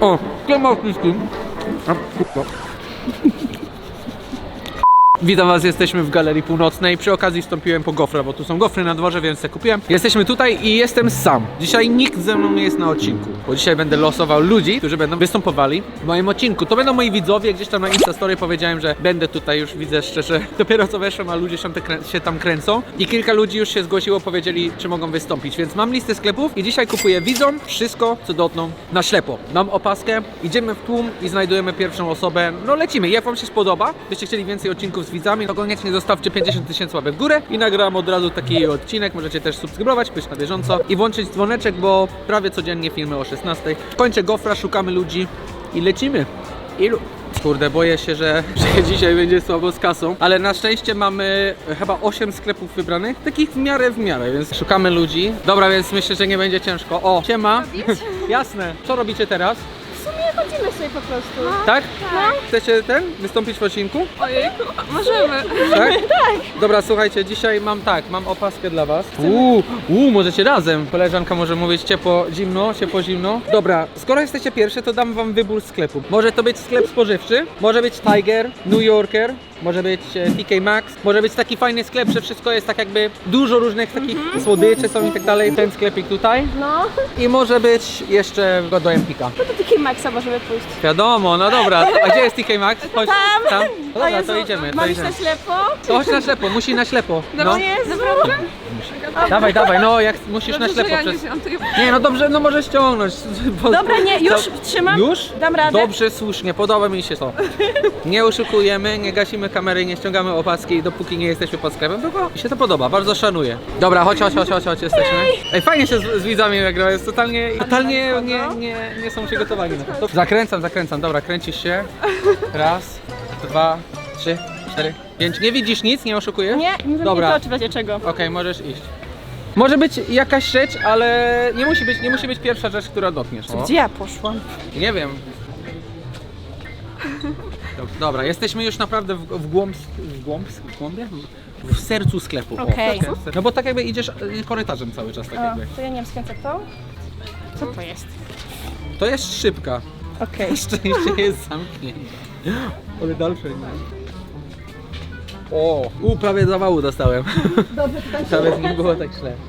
O, klemautyński. A, kurwa. Witam Was, jesteśmy w Galerii Północnej. Przy okazji wstąpiłem po gofra, bo tu są gofry na dworze, więc te kupiłem. Jesteśmy tutaj i jestem sam. Dzisiaj nikt ze mną nie jest na odcinku, bo dzisiaj będę losował ludzi, którzy będą występowali w moim odcinku. To będą moi widzowie, gdzieś tam na Instastory powiedziałem, że będę tutaj już, widzę szczerze, dopiero co weszłem, a ludzie się tam, kręcą. I kilka ludzi już się zgłosiło, powiedzieli, czy mogą wystąpić, więc mam listę sklepów i dzisiaj kupuję widzom wszystko, co dotkną na ślepo. Mam opaskę, idziemy w tłum i znajdujemy pierwszą osobę. No lecimy, jak Wam się spodoba, byście chcieli więcej odcinków z widzami, to koniecznie zostawcie 50 tysięcy łapek w górę i nagram od razu taki odcinek. Możecie też subskrybować, być na bieżąco i włączyć dzwoneczek, bo prawie codziennie filmy o 16. Kończę gofra, szukamy ludzi i lecimy. Ilu? Kurde, boję się, że, że dzisiaj będzie słabo z kasą, ale na szczęście mamy e, chyba 8 sklepów wybranych, takich w miarę w miarę, więc szukamy ludzi. Dobra, więc myślę, że nie będzie ciężko. O, siema. Jasne. Co robicie teraz? Chodzimy sobie po prostu. Tak? Chcecie ten? Wystąpić w odcinku? Ojejku, możemy. Tak? Dobra, słuchajcie, dzisiaj mam tak, mam opaskę dla was. Uuu, uuu, możecie razem. Koleżanka może mówić ciepło, zimno, ciepło, zimno. Dobra, skoro jesteście pierwsze, to dam wam wybór sklepów. Może to być sklep spożywczy, może być Tiger, New Yorker, może być e, TK Maxx, może być taki fajny sklep, że wszystko jest tak jakby dużo różnych takich słodyczy są i tak dalej. Ten sklepik tutaj. No, I może być jeszcze do Empika. no to TK Maxa możemy pójść. Wiadomo, no dobra. A gdzie jest TK Maxx? Chodź, Tam. tam. No dobra, Jezu, to idziemy, to idziemy. na ślepo? To chodź na ślepo, musi na ślepo. No, jest, naprawdę? Dawaj, dawaj, no jak musisz na ślepo przez... Nie, no dobrze, no możesz ściągnąć. Bo- Dobra, nie, już trzymam. Już? Dam radę. Dobrze, słusznie, podoba mi się to. Nie oszukujemy, nie gasimy kamery, nie ściągamy opaski, dopóki nie jesteśmy pod sklepem, tylko mi się to podoba, bardzo szanuję. Dobra, chodź, chodź, chodź, chodź, chodź jesteśmy. Ej, fajnie się z, z widzami nagra, jest totalnie, totalnie nie, nie, nie są przygotowani na to. Zakręcam, zakręcam, dobra, kręcisz się. Raz, dwa, trzy, cztery, pięć. Nie widzisz nic, nie oszukujesz? Nie, nie Dobra. Dobra. to oczy w razie czego. Okej, możesz iść. Może być jakaś rzecz, ale nie musi być, nie musi być pierwsza rzecz, która dotkniesz. O. Gdzie ja poszłam? Nie wiem. Dob- Dobra, jesteśmy już naprawdę w, w głąb, w głąb, w głąbie? W, sercu sklepu. O, Okej. No bo tak jakby idziesz y, korytarzem cały czas, tak O, jakby. to ja nie wiem, skręcę to. Co to jest? To jest szybka. Okej. Szczęście jest zamknięcie. Ale dalsze nie. O, u, prawie zawału dostałem. Dobrze, tutaj Nawet nie było tak źle.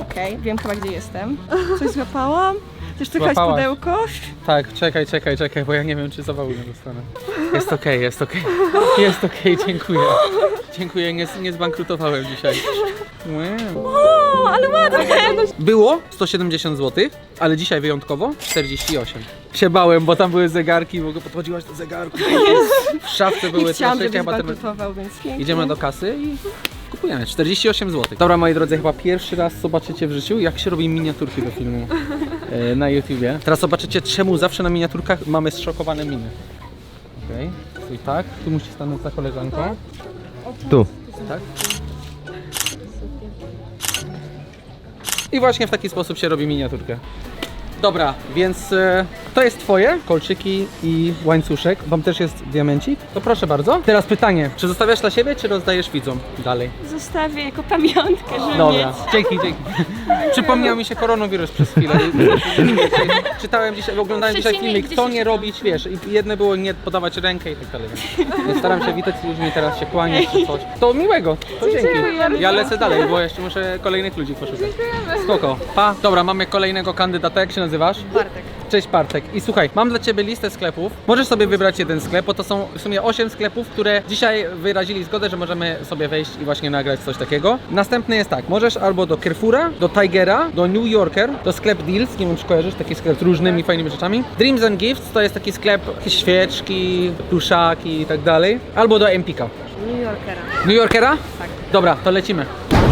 Okej, wiem chyba gdzie jestem. Coś złapałam? Chcesz tylko Złapałaś. pudełko? Tak, czekaj, czekaj, czekaj, bo ja nie wiem, czy zawału nie dostanę. Jest okej, jest okej. Jest okej, dziękuję. Dziękuję, nie, nie zbankrutowałem dzisiaj. Wow. Ale ładne! Było 170 zł, ale dzisiaj wyjątkowo 48. Się bałem, bo tam były zegarki, bo podchodziłaś do zegarku. W szafce były chciałam, żebyś bankrutował, więc pięknie. idziemy do kasy i kupujemy. 48 zł. Dobra, moi drodzy, chyba pierwszy raz zobaczycie w życiu, jak się robi miniaturki do filmu e, na YouTubie. Teraz zobaczycie, czemu zawsze na miniaturkach mamy zszokowane miny. Okej, okay. i tak, tu musi stanąć za koleżanką. Tu. Tak? I właśnie w taki sposób się robi miniaturkę. Dobra, więc e, to jest twoje, kolczyki i łańcuszek. Wam też jest diamencik. To proszę bardzo. Teraz pytanie, czy zostawiasz dla siebie, czy rozdajesz widzom dalej? Zostawię jako pamiątkę, żeby Dobra, mieć. dzięki, dzięki. Przypomniał mi się koronawirus przez chwilę. Czytałem dzisiaj, oglądałem dzisiaj co się nie robić, wiesz, i jedne było nie podawać rękę i tak dalej. Więc staram się witać z ludźmi, teraz się kłaniać czy coś. To miłego, to dzięki. Ja lecę dalej, bo jeszcze muszę kolejnych ludzi poszukać. Spoko, pa. Dobra, mamy kolejnego kandydata, jak się nazywasz? Bartek. Cześć Bartek. I słuchaj, mam dla Ciebie listę sklepów. Możesz sobie wybrać jeden sklep, bo to są w sumie 8 sklepów, które dzisiaj wyrazili zgodę, że możemy sobie wejść i właśnie nagrać coś takiego. Następny jest tak, możesz albo do Carrefoura, do Tigera, do New Yorker, do sklep Deals, nie wiem czy kojarzysz, taki sklep z różnymi fajnymi rzeczami. Dreams and Gifts to jest taki sklep, jakieś świeczki, pluszaki i tak dalej. Albo do Empika. New Yorkera. New Yorkera? Tak. Dobra, to lecimy.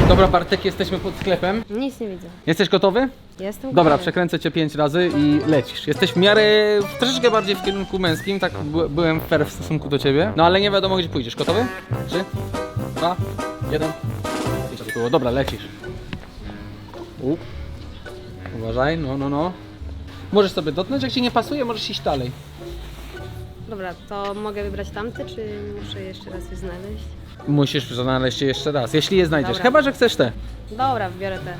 Dobra Bartek, jesteśmy pod sklepem. Nic nie widzę. Jesteś gotowy? Jestem Dobra, gotowy. przekręcę cię pięć razy i lecisz. Jesteś w miarę troszeczkę bardziej w kierunku męskim, tak by, byłem fair w stosunku do ciebie. No ale nie wiadomo gdzie pójdziesz. Gotowy? Trzy, dwa, jeden. I było. Dobra, lecisz. U. Uważaj, no, no, no. Możesz sobie dotknąć, jak ci nie pasuje, możesz iść dalej. Dobra, to mogę wybrać tamte, czy muszę jeszcze raz je znaleźć? Musisz znaleźć je jeszcze raz, jeśli je znajdziesz. Dobra. Chyba, że chcesz te. Dobra, wybiorę te.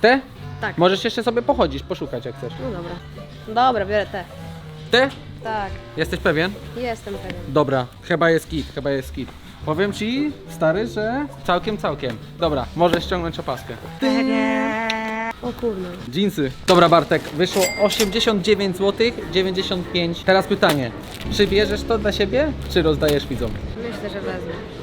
Te? Tak. Możesz jeszcze sobie pochodzić, poszukać jak chcesz. No dobra. Dobra, biorę te. Ty? Tak, Jesteś pewien? jestem pewien. Dobra, chyba jest kit, chyba jest kit. Powiem ci, stary, że całkiem, całkiem. Dobra, możesz ściągnąć opaskę. O kurno. Jeansy. Dobra Bartek, wyszło 89 zł, 95. Teraz pytanie, czy bierzesz to dla siebie, czy rozdajesz widzom?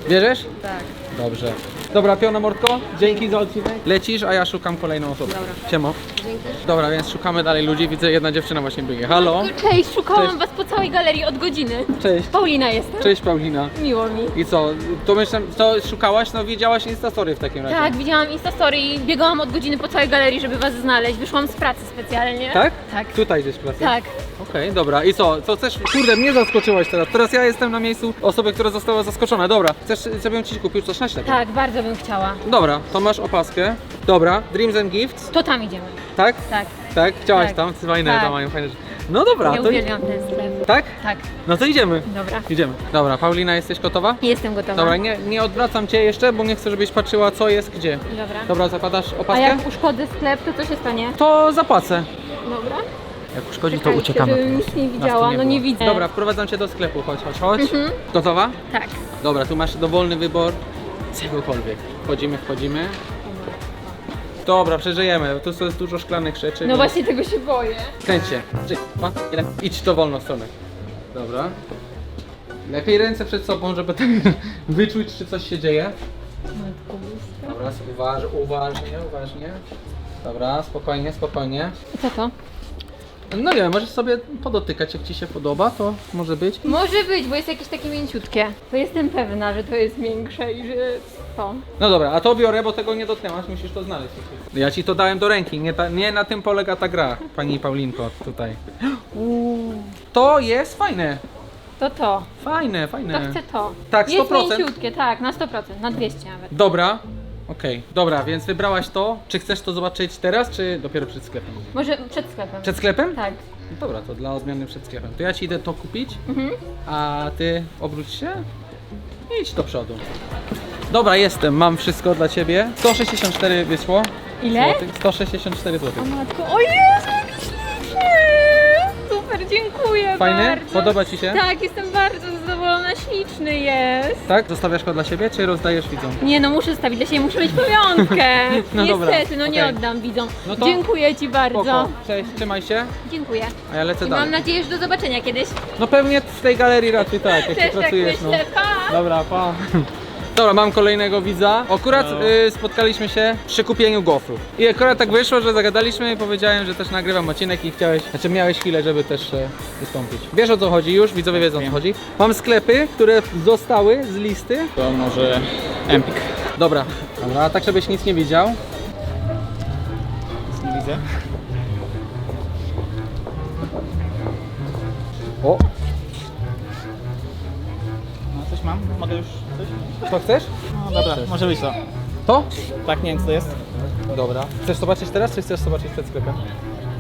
Bierzesz? Tak. Dobrze. Dobra, piona mordko, dzięki za odcinek. Lecisz, a ja szukam kolejną osobę. Dobra. Siemo. Dzięki. Dobra, więc szukamy dalej ludzi. Widzę, jedna dziewczyna właśnie biegnie. Halo? Cześć, szukałam Cześć. was po całej galerii od godziny. Cześć. Paulina jestem. Cześć Paulina. Miło mi. I co? To myślę, to szukałaś? No widziałaś Instastory w takim razie. Tak, widziałam Instastory i biegałam od godziny po całej galerii, żeby was znaleźć. Wyszłam z pracy specjalnie. Tak? Tak. Tutaj gdzieś pracy? Tak. Okej, dobra. I co? Co chcesz? Kurde, mnie zaskoczyłaś teraz. Teraz ja jestem na miejscu osoby, która została zaskoczona. Dobra. Chcesz, żebym ci kupił coś na? Tak, bardzo bym chciała. Dobra, to masz opaskę. Dobra, Dreams and Gifts, To tam idziemy. tak? Tak. Tak? Chciałaś Tak. tam? Fajne, Tak. tam mają fajne rzeczy. No dobra, Ja to uwielbiam ten sklep. Tak? Tak. No to idziemy. Dobra. Idziemy. Dobra, Paulina, jesteś gotowa? Jestem gotowa. Dobra, nie, nie odwracam cię jeszcze, bo nie chcę, żebyś patrzyła co jest gdzie. Dobra. Dobra, zakładasz A opaskę? jak uszkodzę sklep, to co się stanie? To zapłacę. Dobra. Jak uszkodzi, to Czekajcie, uciekamy. żebym po nic nie Nas tu widziała, no było. nie widzę. Dobra, wprowadzam cię do sklepu, chodź, chodź, chodź. Mhm. Gotowa? Tak. Dobra, tu masz dowolny wybór czegokolwiek. Wchodzimy, wchodzimy. Dobra, przeżyjemy. Tu jest dużo szklanych rzeczy. No właśnie tego się boję. Kręć się. Trzy, dwa, jeden. Idź w stronę. Dobra. Lepiej ręce przed sobą, żeby tak wyczuć, czy coś się dzieje. Dobra, uważ, uważnie, uważnie. Dobra, spokojnie, spokojnie. Co to? No nie wiem, możesz sobie podotykać, jak ci się podoba, to może być. Może być, bo jest jakieś takie mięciutkie. To jestem pewna, że to jest większe i że to. No dobra, a to biorę, bo tego nie dotknęłaś, musisz to znaleźć. Ja ci to dałem do ręki, nie, ta, nie na tym polega ta gra, pani Paulinko, tutaj. To jest fajne, To to. fajne, To fajne. chcę to. Tak, Jest 100%. mięciutkie, tak, na 100%, na 200 nawet. Dobra, okej, dobra, więc wybrałaś to. Czy chcesz to zobaczyć teraz, czy dopiero przed sklepem? Może przed sklepem. Przed sklepem? Tak. No Dobra, to dla odmiany przed sklepem. To ja ci idę to kupić, Mhm. a ty obróć się i idź do przodu. Dobra, jestem, mam wszystko dla ciebie. 164 wyszło. Ile? Złotych. 164 zł. O matko, o Jezu, jaki śliczny! Super, dziękuję Fajny? bardzo. Podoba ci się? Tak, jestem bardzo zadowolona, śliczny jest. Tak? Zostawiasz go dla siebie, czy rozdajesz widzom? Nie no, muszę zostawić dla siebie, muszę mieć pamiątkę. No dobra, Niestety, no nie okej. oddam widzom. No to- Dziękuję Ci bardzo. Spoko. Cześć, trzymaj się, Dziękuję. a ja lecę I dalej. mam nadzieję, że do zobaczenia kiedyś. No pewnie w tej galerii raczej tak, jak ty Też tak pracujesz. myślę, no. pa! Dobra, pa. Dobra, mam kolejnego widza. Akurat y, spotkaliśmy się przy kupieniu gofru. I akurat tak wyszło, że zagadaliśmy i powiedziałem, że też nagrywam odcinek i chciałeś, znaczy miałeś chwilę, żeby też e, wystąpić. Wiesz o co chodzi już, widzowie wiedzą o co chodzi. Mam sklepy, które zostały z listy. To może Empik. Dobra, dobra, tak żebyś nic nie widział. Nic nie widzę. O, No coś mam? Mogę już co chcesz? No dobra, może być to. To? Tak, nie wiem co to jest. Dobra. Chcesz zobaczyć teraz, czy chcesz zobaczyć przed sklepem?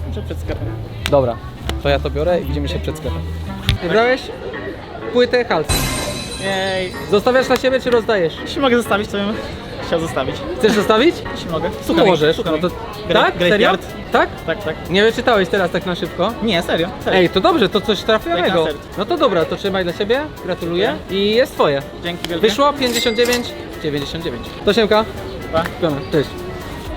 Może przed sklepem. Dobra, to ja to biorę i widzimy się przed sklepem. Wybrałeś płytę Halsey. Jej. Zostawiasz na siebie, czy rozdajesz? Jeśli mogę zostawić, to bym chciał zostawić. Chcesz zostawić? Jeśli mogę. No możesz. Słucham. No to... Tak? Serio? Graveyard. Tak? Tak, tak. Nie wyczytałeś teraz tak na szybko? Nie, serio. serio. Ej, to dobrze, to coś trafionego. Tak na No to dobra, to trzymaj dla siebie, gratuluję i jest twoje. Dzięki wielkie. Wyszło 59, 99. To siemka. Pa. Piona, Cześć.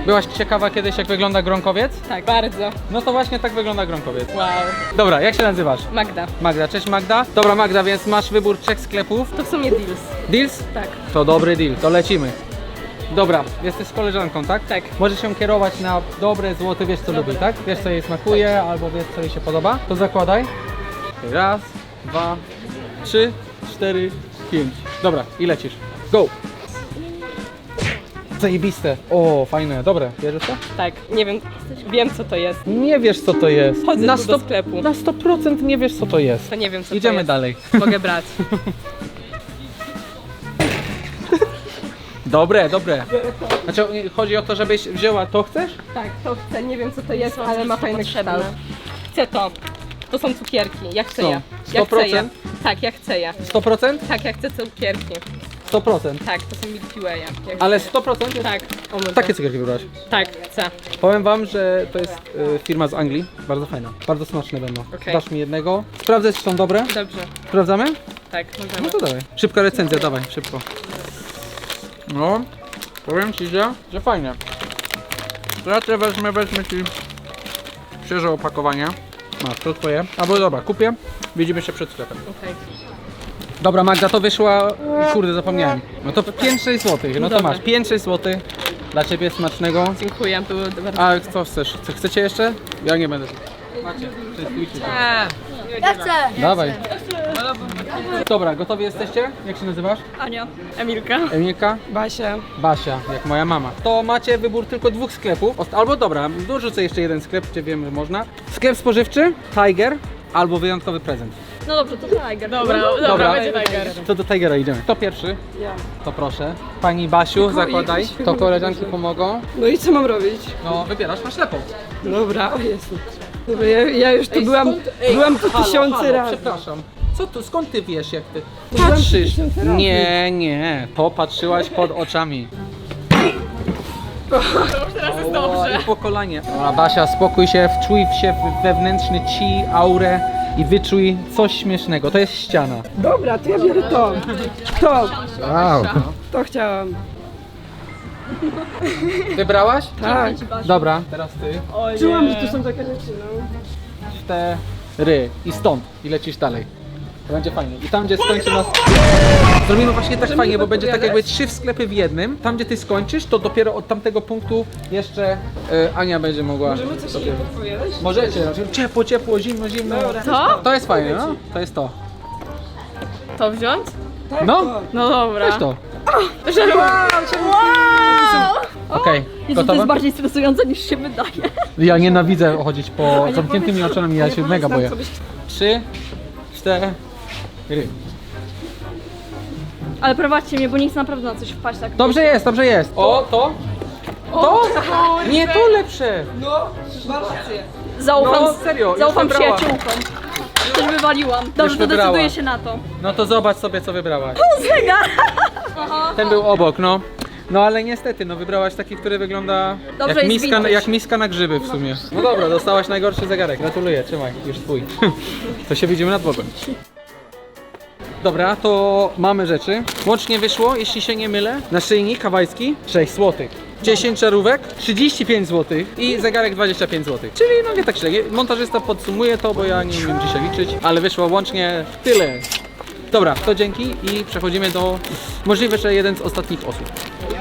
Byłaś ciekawa kiedyś jak wygląda gronkowiec? Tak, bardzo. No to właśnie tak wygląda gronkowiec. Wow. Dobra, jak się nazywasz? Magda. Magda, cześć Magda. Dobra Magda, więc masz wybór trzech sklepów. To w sumie deals. Deals? Tak. To dobry deal, to lecimy. Dobra, jesteś koleżanką, tak? Tak. Możesz się kierować na dobre złote, wiesz co lubi, tak? Wiesz co jej smakuje, albo wiesz co jej się podoba. To zakładaj. Raz, dwa, trzy, cztery, pięć. Dobra, i lecisz. Go! Zajebiste. O, fajne, dobre. Bierzesz to? Tak, nie wiem, wiem co to jest. Nie wiesz co to jest. Chodzę na tu do sklepu. Na 100% nie wiesz co to jest. To nie wiem co to Idziemy jest. dalej. Mogę brać. Dobre, dobre. Znaczy chodzi o to, żebyś wzięła to chcesz? Tak, to chcę, nie wiem co to jest, ale ma fajny potrzebne. kształt. Chcę to. To są cukierki, ja chcę je. Ja chcę je. 100%? Tak, ja chcę je. 100%? Tak, ja chcę cukierki. 100%. Tak, to są Milky Way. Jak Ale 100% jest... Tak, o mój Takie cukierki wybrałaś. Tak, chcę. Powiem wam, że to jest y, firma z Anglii. Bardzo fajna. Bardzo smaczne będą. Okej. Dasz mi jednego. Sprawdzę, czy są dobre. Dobrze, Sprawdzamy? tak, No możemy. to dawaj. Szybka recenzja, dawaj, szybko. No, powiem ci, że, że fajnie. Teraz ja wezmę, wezmę ci świeże opakowanie. Masz, to twoje. Albo dobra, kupię. Widzimy się przed sklepem. Okej. Dobra, Magda, to wyszła... Kurde, zapomniałem. No to 5-6 zł. No to Dobra. masz 5-6 zł. Dla ciebie smacznego. Dziękuję, było bardzo... A co chcesz? Co, chcecie jeszcze? Ja nie będę. Macie, testujcie. Ja chcę! Dawaj. Dobra, gotowi jesteście? Jak się nazywasz? Ania. Emilka. Emilka? Basia. Basia, jak moja mama. To macie wybór tylko dwóch sklepów. Ost- Albo dobra, dorzucę jeszcze jeden sklep, gdzie wiem, że można. Sklep spożywczy, Tiger, albo wyjątkowy prezent. No dobrze, to Tiger. Dobra, dobra, będzie Tiger. To do Tigera idziemy. To pierwszy. To proszę. Pani Basiu, zakładaj. To koleżanki pomogą. No i co mam robić? No, wybierasz na ślepo. Dobra, o Jezu. Dobra, ja, ja już tu byłam, byłam tu halo, tysiące halo, razy. Przepraszam. Co tu, skąd ty wiesz, jak ty patrzysz? Nie, nie, to patrzyłaś pod oczami. Teraz jest dobrze. I po kolanie. Dobra, Basia, spokój się, wczuj się w wewnętrzny ci, aurę i wyczuj coś śmiesznego. To jest ściana. Dobra, to ja biorę to. To, Wow. to chciałam. Wybrałaś? Tak. Dobra, teraz ty. Czułam, że tu są takie rzeczy, no. Cztery. I stąd. I lecisz dalej. To będzie fajnie. I tam, gdzie skończy nas... Zrobimy właśnie tak fajnie, bo będzie tak jakby trzy sklepy w jednym. Tam, gdzie ty skończysz, to dopiero od tamtego punktu jeszcze e, Ania będzie mogła... Możemy coś sobie podpowiadać? Możecie. Ciepło, ciepło, zimno, zimno. To? To jest fajne, no? To jest to. To wziąć? No, No dobra. weź to. Że wow! Okej, Jezu, to jest bardziej stresujące niż się wydaje. Ja nienawidzę chodzić po zamkniętymi oczami, ja się mega boję. Trzy, cztery. Ale prowadźcie mnie, bo nie chcę naprawdę na coś wpaść tak. Dobrze jest, dobrze jest. O, to? To? Nie, to lepsze. Zaufam, No, serio, już zaufam wybrała. przyjaciółkom. Coś wywaliłam. Dobrze, to decyduję się na to. No to zobacz sobie, co wybrałaś. Zegar! Ten był obok, no. No ale niestety, no wybrałaś taki, który wygląda Dobrze, jak jest miska, vintage. jak miska na grzyby w sumie. No dobra, dostałaś najgorszy zegarek, gratuluję, trzymaj, już twój. To się widzimy nad Bogiem. Dobra, to mamy rzeczy. Łącznie wyszło, jeśli się nie mylę, naszyjnik hawajski 6 zł. 10 czarówek 35 zł i zegarek 25 zł. Czyli no nie tak źle. Montażysta podsumuje to, bo ja nie umiem dzisiaj liczyć, ale wyszło łącznie tyle. Dobra, to dzięki i przechodzimy do możliwe, że jeden z ostatnich osób.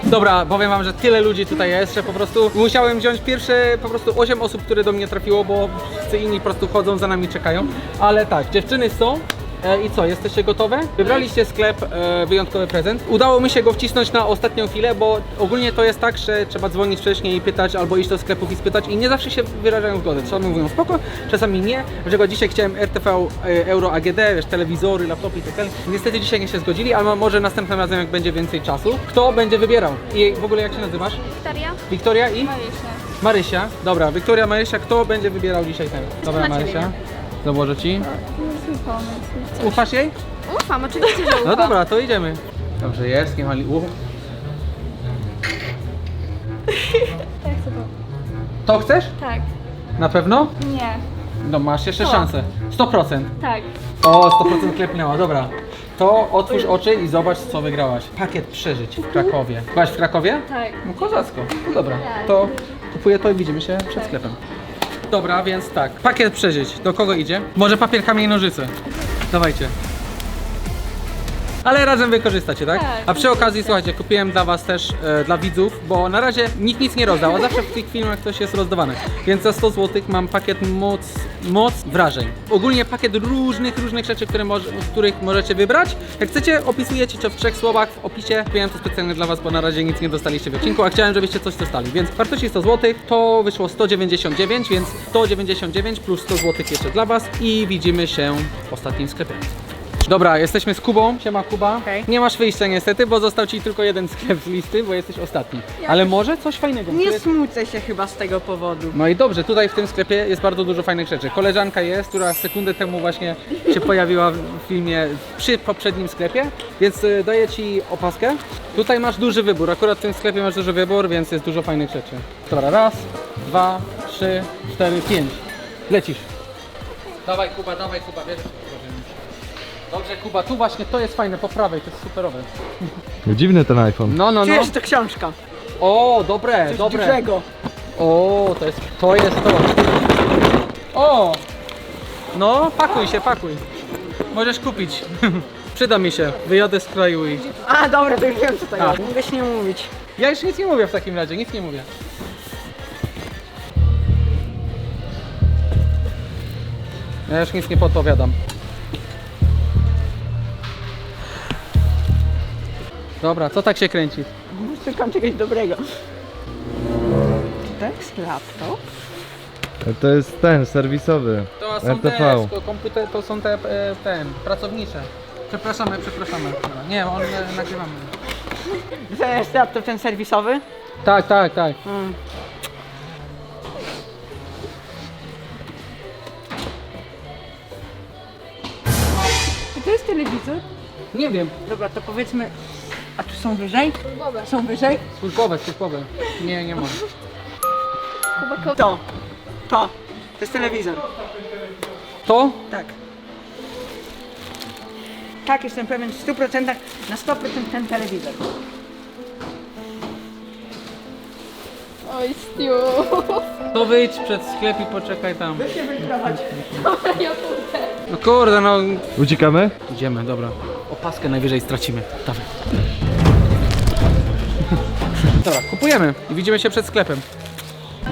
Dobra, powiem wam, że tyle ludzi tutaj jest, że po prostu musiałem wziąć pierwsze po prostu 8 osób, które do mnie trafiło, bo wszyscy inni po prostu chodzą, za nami czekają. Ale tak, dziewczyny są. E, I co, jesteście gotowe? Wybraliście sklep e, Wyjątkowy Prezent. Udało mi się go wcisnąć na ostatnią chwilę, bo ogólnie to jest tak, że trzeba dzwonić wcześniej i pytać, albo iść do sklepów i spytać i nie zawsze się wyrażają zgodę. Czasami mówią spoko, czasami nie. Dlatego dzisiaj chciałem RTV e, Euro AGD, wiesz, telewizory, laptopy i tak. Niestety dzisiaj nie się zgodzili, ale może następnym razem jak będzie więcej czasu. Kto będzie wybierał? I w ogóle jak się nazywasz? Wiktoria? Wiktoria i? Marysia. Dobra, Wiktoria, Marysia, kto będzie wybierał dzisiaj ten? Dobra, Marysia. Założę ci. Ufasz jej? Ufam, oczywiście, że ufam. No dobra, to idziemy. Dobrze jest, nie mali. U. To chcesz? Tak. Na pewno? Nie. No masz jeszcze szansę. 100%. Tak. O, 100% klepnęła, dobra. To otwórz oczy i zobacz co wygrałaś. Pakiet przeżyć w Krakowie. Byłaś w Krakowie? Tak. No kozacko. No dobra, to kupuję to i widzimy się przed sklepem. Dobra, więc tak. Pakiet przeżyć. Do kogo idzie? Może papier, kamień, nożyce. Dawajcie. Ale razem wykorzystacie, tak? Tak, A przy okazji, słuchajcie, kupiłem dla was też, e, dla widzów, bo na razie nikt nic nie rozdał, a zawsze w tych filmach coś jest rozdawane. Więc za 100 zł mam pakiet moc, moc wrażeń. Ogólnie pakiet różnych, różnych rzeczy, które może, z których możecie wybrać. Jak chcecie, opisujecie to w trzech słowach w opisie. Kupiłem to specjalnie dla was, bo na razie nic nie dostaliście w odcinku, a chciałem, żebyście coś dostali. Więc wartości 100 zł, to wyszło 199, więc 199 plus 100 zł jeszcze dla was i widzimy się w ostatnim sklepie. Dobra, jesteśmy z Kubą. Siema Kuba. Okej. Nie masz wyjścia niestety, bo został ci tylko jeden sklep z listy, bo jesteś ostatni. Ale może coś fajnego. Tu Nie jest- smucę się chyba z tego powodu. No i dobrze, tutaj w tym sklepie jest bardzo dużo fajnych rzeczy. Koleżanka jest, która sekundę temu właśnie się pojawiła w filmie przy poprzednim sklepie, więc y, daję Ci opaskę. Tutaj masz duży wybór, akurat w tym sklepie masz duży wybór, więc jest dużo fajnych rzeczy. Dobra, raz, dwa, trzy, cztery, pięć. Lecisz. Dawaj Kuba, dawaj Kuba, bierzesz. Dobrze Kuba, tu właśnie to jest fajne po prawej, to jest superowe. Dziwny ten iPhone. No, no, no. Czujesz, to książka. O, dobre, Coś dobre. dużego. O, to jest to. Jest to. O! No, pakuj się, pakuj. Możesz kupić. Przyda mi się. Wyjadę z kraju i... A, dobra, to już wiem co to A. jest. Mogę się nie mówić. Ja już nic nie mówię w takim razie, nic nie mówię. Ja już nic nie podpowiadam. Dobra, co tak się kręci? Szukam czegoś dobrego. Czy to jest laptop? To jest ten, serwisowy. To są RTV. te komputer, to są te, e, ten, pracownicze. Przepraszamy, przepraszamy. Dobra, Nie, on e, nagrywamy. To jest laptop ten serwisowy? Tak, tak, tak. Mm. Czy to jest telewizor? Nie wiem. Dobra, to powiedzmy... Są wyżej? Są wyżej? Służbowe, służbowe. Nie, nie ma. To. To. To jest telewizor. To? Tak. Tak, jestem pewien w 100%, na 100% ten telewizor. Oj, Stu. To wyjdź przed sklep i poczekaj tam. się wyprowadź. Ja pójdę. No kurde, no. Uciekamy? Idziemy, dobra. Opaskę najwyżej stracimy. Dawaj. Dobra, kupujemy i widzimy się przed sklepem.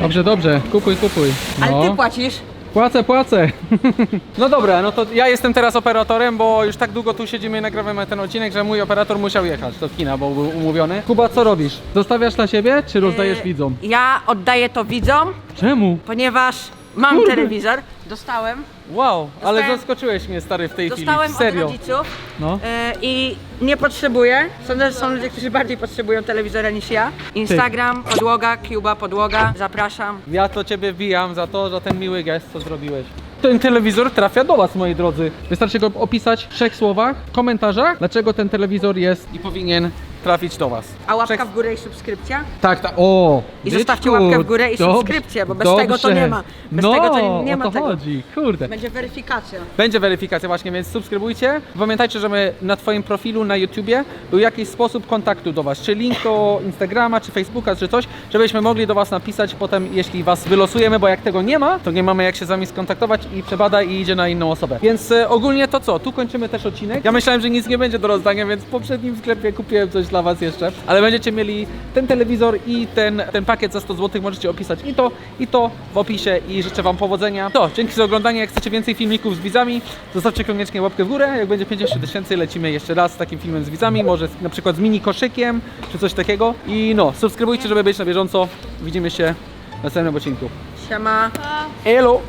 Dobrze, dobrze, kupuj, kupuj. Ale No. ty płacisz? Płacę, płacę. No dobra, no to ja jestem teraz operatorem, bo już tak długo tu siedzimy i nagrywamy ten odcinek, że mój operator musiał jechać do kina, bo był umówiony. Kuba, co robisz? Zostawiasz dla siebie, czy rozdajesz Yy, widzom? Ja oddaję to widzom, Czemu? ponieważ mam Kurde. telewizor. Dostałem. Wow, ale Dostałem- zaskoczyłeś mnie stary w tej Dostałem chwili. Serio. od rodziców No. e, i nie potrzebuję. Sądzę, że są ludzie, którzy bardziej potrzebują telewizora niż ja. Instagram, podłoga, Cuba, podłoga. Zapraszam. Ja to ciebie wbijam za to, za ten miły gest, co zrobiłeś. Ten telewizor trafia do was, moi drodzy. Wystarczy go opisać w trzech słowach, w komentarzach, dlaczego ten telewizor jest i powinien trafić do was. A łapka w górę i subskrypcja? Tak, tak. O! I zostawcie łapkę w górę i dobrze, subskrypcję, bo bez tego to nie ma. Bez no, tego to nie ma o to tego. chodzi, kurde. Będzie weryfikacja. Będzie weryfikacja właśnie, więc subskrybujcie. Pamiętajcie, że my na Twoim profilu na YouTubie był jakiś sposób kontaktu do Was, czy link do Instagrama, czy Facebooka, czy coś, żebyśmy mogli do Was napisać potem, jeśli Was wylosujemy, bo jak tego nie ma, to nie mamy jak się z Wami skontaktować i przebada i idzie na inną osobę. Więc e, ogólnie to co, tu kończymy też odcinek. Ja myślałem, że nic nie będzie do rozdania, więc w poprzednim sklepie kupiłem coś dla Was jeszcze, ale będziecie mieli ten telewizor i ten, ten pakiet za 100 zł, możecie opisać i to, i to w opisie i życzę Wam powodzenia. To, dzięki za oglądanie, jak chcecie więcej filmików z widzami, zostawcie koniecznie łapkę w górę, jak będzie 50 tysięcy, lecimy jeszcze raz z takim filmem z widzami, może na przykład z mini koszykiem, czy coś takiego i no, subskrybujcie, żeby być na bieżąco, widzimy się w następnym odcinku. Siema. Elo!